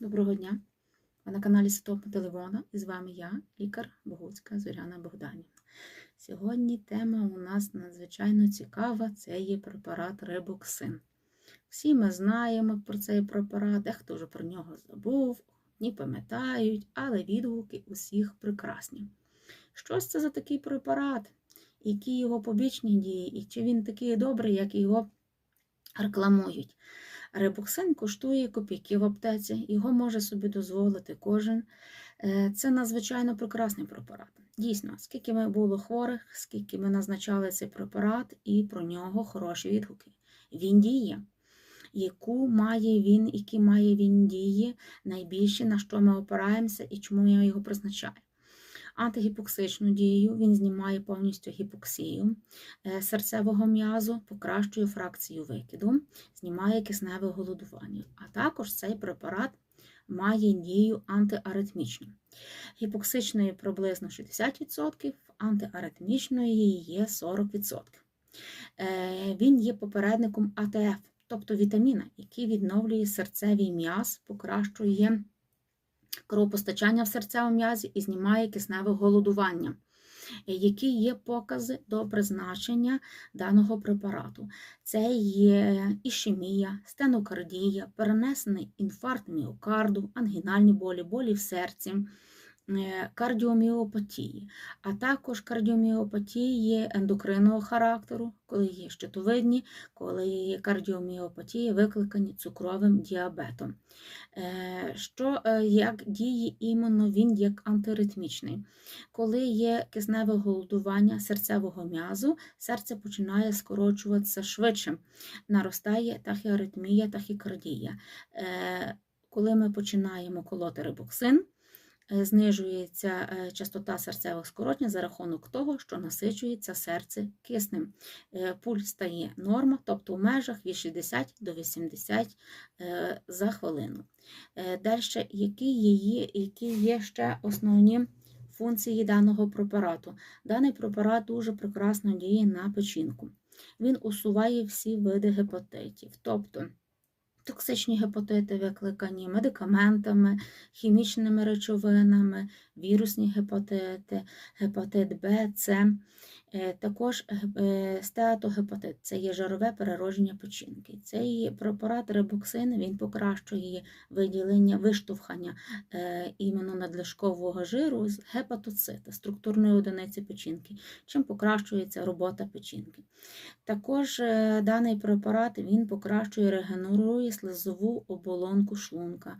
Доброго дня! Ви на каналі Святого Телевона і з вами я, лікар Богуцька Зоряна Богданівна. Сьогодні тема у нас надзвичайно цікава це є препарат рибоксин. Всі ми знаємо про цей препарат, дехто вже про нього забув, ні пам'ятають, але відгуки усіх прекрасні. Що це за такий препарат? Які його побічні дії, і чи він такий добрий, як його рекламують? Рибоксин коштує копійки в аптеці, його може собі дозволити кожен. Е, Це надзвичайно прекрасний препарат. Дійсно, скільки ми було хворих, скільки ми назначали цей препарат, і про нього хороші відгуки. Він діє. Яку має він, які має він дії, найбільше на що ми опираємося і чому я його призначаю. Антигіпоксичну дію він знімає повністю гіпоксію е, серцевого м'язу, покращує фракцію викиду, знімає кисневе голодування. А також цей препарат має дію антиаритмічну. Гіпоксичної приблизно 60%, антиаритмічної є 40%. Е, Він є попередником АТФ, тобто вітаміна, який відновлює серцевий м'яз, покращує кровопостачання в серцевому м'язі і знімає кисневе голодування. Які є покази до призначення даного препарату? Це є ішемія, стенокардія, перенесений інфаркт міокарду, ангінальні болі, болі в серці, кардіоміопатії, а також кардіоміопатії ендокринного характеру, коли є щитовидні, коли є кардіоміопатії, викликані цукровим діабетом. Е, Що е, як діє іменно він як антиритмічний? Коли є кисневе голодування серцевого м'язу, серце починає скорочуватися швидше, наростає тахіаритмія, тахікардія. Е, Коли ми починаємо колоти рибоксин, е, знижується е, частота серцевих скорочень за рахунок того, що насичується серце киснем. Е, Пульс стає норма, тобто в межах від 60 до 80 е, за хвилину. Далі, які є, які є ще основні функції даного препарату? Даний препарат дуже прекрасно діє на печінку. Він усуває всі види гепатитів, тобто токсичні гепатити викликані медикаментами, хімічними речовинами, вірусні гепатити, гепатит Б, С. Е, Також е, стеатогепатит це є жирове переродження печінки. Цей препарат рибоксин він покращує виділення, виштовхання е, іменно надлишкового жиру з гепатоцита, структурної одиниці печінки, чим покращується робота печінки. Також даний препарат він покращує регенерує слизову оболонку шлунка.